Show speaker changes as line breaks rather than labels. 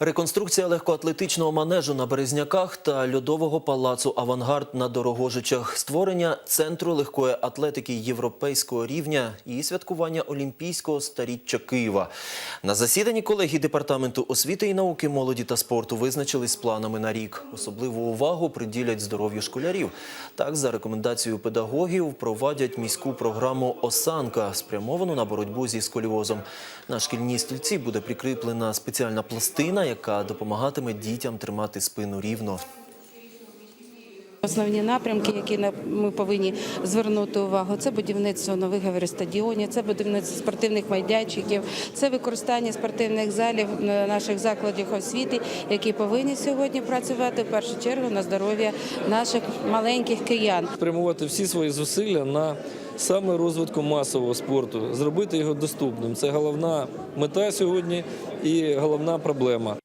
Реконструкція легкоатлетичного манежу на Березняках та льодового палацу Авангард на Дорогожичах, створення центру легкої атлетики європейського рівня і святкування Олімпійського старіччя Києва. На засіданні колегії департаменту освіти і науки, молоді та спорту визначились з планами на рік. Особливу увагу приділять здоров'ю школярів. Так, за рекомендацією педагогів, провадять міську програму «Осанка», спрямовану на боротьбу зі сколіозом. На шкільній стільці буде прикріплена спеціальна пластина, яка допомагатиме дітям тримати спину рівно.
Основні напрямки, які ми повинні звернути увагу, це будівництво нових стадіонів, це будівництво спортивних майданчиків, це використання спортивних залів е, наших закладів освіти, які повинні сьогодні працювати в першу чергу на здоров'я наших маленьких киян.
спрямувати всі свої зусилля на саме розвитку масового спорту, зробити його доступним. Це головна мета сьогодні і головна проблема.